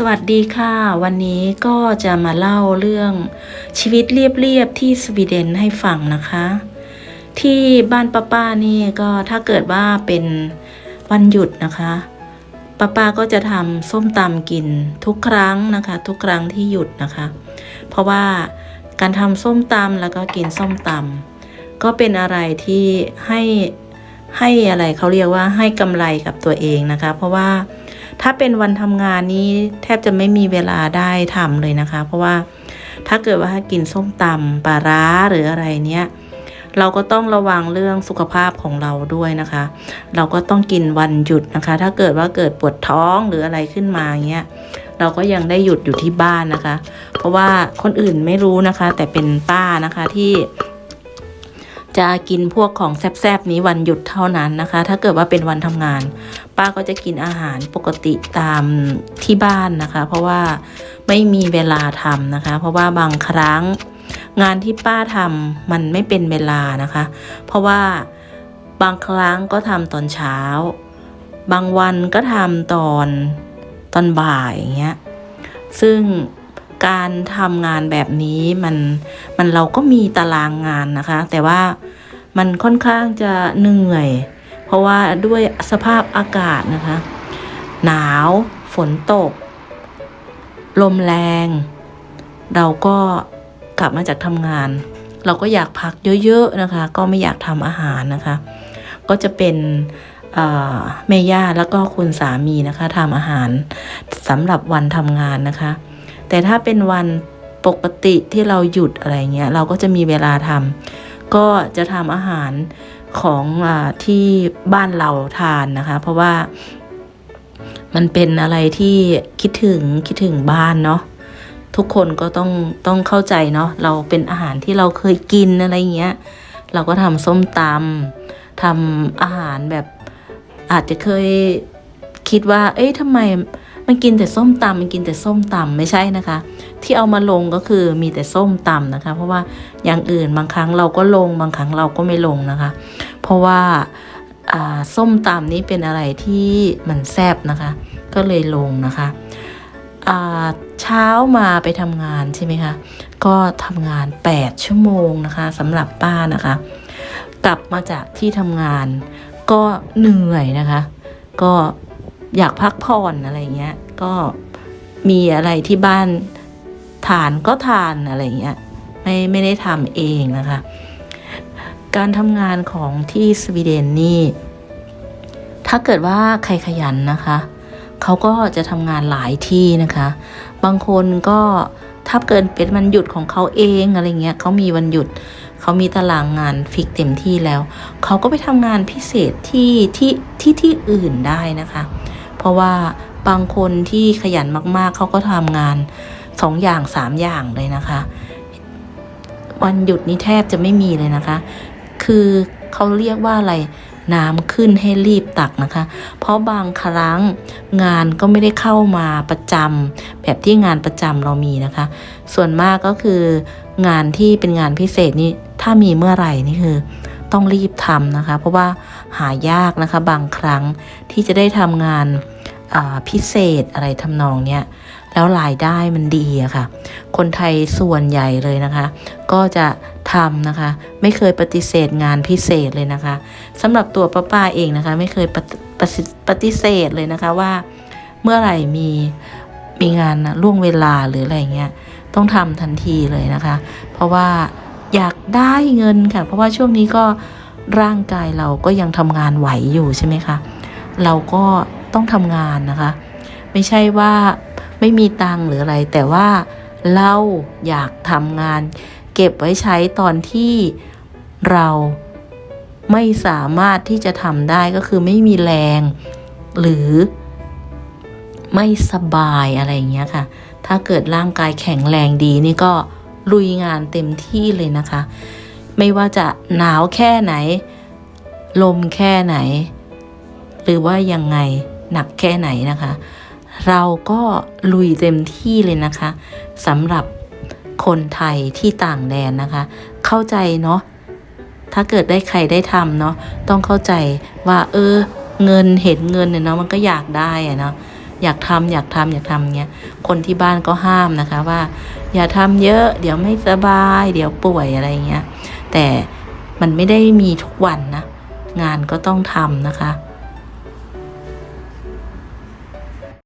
สวัสดีค่ะ วันนี้ก็จะมาเล่าเรื่องชีวิตเรียบๆที่สวีเดนให้ฟังนะคะ ที่บ้านป้าป้านี่ก็ถ้าเกิดว่าเป็นวันหยุดนะคะป้าป้าก็จะทำส้มตำกินทุกครั้งนะคะ ทุกครั้งที่หยุดนะคะ เพราะว่าการทำส้มตำแล้วก็กินส้มตำก็เป็นอะไรที่ให้ให้อะไรเขาเรียกว่าให้กำไรกับตัวเองนะคะ เพราะว่า ถ้าเป็นวันทำงานนี้แทบจะไม่มีเวลาได้ทำเลยนะคะ เพราะว่าถ้าเกิดว่ากินส้มตำปลาร้าหรืออะไรเนี้ยเราก็ต้องระวังเรื่องสุขภาพของเราด้วยนะคะ เราก็ต้องกินวันหยุดนะคะ ถ้าเกิดว่าเกิดปวดท้องหรืออะไรขึ้นมาเงี้ย เราก็ยังได้หยุดอยู่ที่บ้านนะคะ เพราะว่าคนอื่นไม่รู้นะคะ แต่เป็นป้านะคะที่ จะกินพวกของแซบๆนี้วันหยุดเท่านั้นนะคะ ถ้าเกิดว่าเป็นวันทำงาน ป้าก็จะกินอาหารปกติตามที่บ้านนะคะ เพราะว่าไม่มีเวลาทำนะคะ เพราะว่าบางครั้งงานที่ป้าทำมันไม่เป็นเวลานะคะ เพราะว่าบางครั้งก็ทำตอนเช้า บางวันก็ทำตอนตอนบ่ายอย่างเงี้ยซึ่ง การทำงานแบบนี้มันมันเราก็มีตารางงานนะคะ แต่ว่ามันค่อนข้างจะเหนื่อย เพราะว่าด้วยสภาพอากาศนะคะ หนาวฝนตก ลมแรง เราก็กลับมาจากทำงาน เราก็อยากพักเยอะๆนะคะ ก็ไม่อยากทำอาหารนะคะ ก็จะเป็นเอ่อแม่ย่าแล้วก็คุณสามีนะคะทำอาหารสำหรับวันทำงานนะคะ แต่ถ้าเป็นวันปกติที่เราหยุดอะไรเงี้ยเราก็จะมีเวลาทำก็จะทำอาหารของอที่บ้านเราทานนะคะ เพราะว่ามันเป็นอะไรที่คิดถึงคิดถึงบ้านเนาะทุกคนก็ต้องต้องเข้าใจเนาะเราเป็นอาหารที่เราเคยกินอะไรเงี้ย เราก็ทำส้มตำทำอาหารแบบอาจจะเคยคิดว่า เอ๊ะทำไม มันกินแต่ส้มตำมันกินแต่ส้มตำไม่ใช่นะคะ ที่เอามาลงก็คือมีแต่ส้มตำนะคะ เพราะว่าอย่างอื่นบางครั้งเราก็ลงบางครั้งเราก็ไม่ลงนะคะ เพราะว่าส้มตำนี้เป็นอะไรที่มันแซบนะคะ ก็เลยลงนะคะเช้ามาไปทำงานใช่ไหมคะ ก็ทำงาน 8 ชั่วโมงนะคะสำหรับป้านะคะ กลับมาจากที่ทำงานก็เหนื่อยนะคะ ก็ อยากพักผ่อนอะไรเงี้ย ก็มีอะไรที่บ้านทานก็ทานอะไรเงี้ย ไม่ไม่ได้ทำเองนะคะ การทำงานของที่สวีเดนนี่ถ้าเกิดว่าใครขยันนะคะเขาก็จะทำงานหลายที่นะคะ บางคนก็ถ้าเกินเป็นวันหยุดของเขาเองอะไรเงี้ยเขามีวันหยุดเขามีตารางงานฟิกเต็มที่แล้ว เขาก็ไปทำงานพิเศษที่ที่ที่ที่อื่นได้นะคะ เพราะว่าบางคนที่ขยันมากๆ เขาก็ทำงานสองอย่างสามอย่างเลยนะคะ วันหยุดนี้แทบจะไม่มีเลยนะคะ คือเขาเรียกว่าอะไรน้ำขึ้นให้รีบตักนะคะ เพราะบางครั้งงานก็ไม่ได้เข้ามาประจำแบบที่งานประจำเรามีนะคะ ส่วนมากก็คืองานที่เป็นงานพิเศษนี่ถ้ามีเมื่อไหร่นี่คือ ต้องรีบทำนะคะ เพราะว่าหายากนะคะบางครั้งที่จะได้ทำงานาพิเศษอะไรทำนองเนี้ยแล้วรายได้มันดีอะค่ะ คนไทยส่วนใหญ่เลยนะคะ ก็จะทำนะคะ ไม่เคยปฏิเสธงานพิเศษเลยนะคะสำหรับตัวป้าป้าเองนะคะ ไม่เคยปปฏิปฏิเสธเลยนะคะว่า เมื่อไหร่มีมีงานล่วงเวลาหรืออะไรเงี้ยต้องทำทันทีเลยนะคะ เพราะว่า อยากได้เงินค่ะ เพราะว่าช่วงนี้ก็ร่างกายเราก็ยังทำงานไหวอยู่ใช่ไหมคะ เราก็ต้องทำงานนะคะ ไม่ใช่ว่าไม่มีตังหรืออะไร แต่ว่าเราอยากทำงาน เก็บไว้ใช้ตอนที่เราไม่สามารถที่จะทำได้ก็คือไม่มีแรง หรือไม่สบายอะไรอย่างเงี้ยค่ะ ถ้าเกิดร่างกายแข็งแรงดีนี่ก็ ลุยงานเต็มที่เลยนะคะ ไม่ว่าจะหนาวแค่ไหน ลมแค่ไหน หรือว่ายังไงหนักแค่ไหนนะคะ เราก็ลุยเต็มที่เลยนะคะสำหรับคนไทยที่ต่างแดนนะคะ เข้าใจเนาะถ้าเกิดได้ใครได้ทำเนาะต้องเข้าใจว่าเออเงินเห็นเงินเนี่ยเนาะมันก็อยากได้อะเนาะอยากทำอยากทำอยากทำเงี้ยคนที่บ้านก็ห้ามนะคะว่า อย่าทำเยอะ เดี๋ยวไม่สบาย เดี๋ยวป่วยอะไรเงี้ย แต่มันไม่ได้มีทุกวันนะ งานก็ต้องทำนะคะ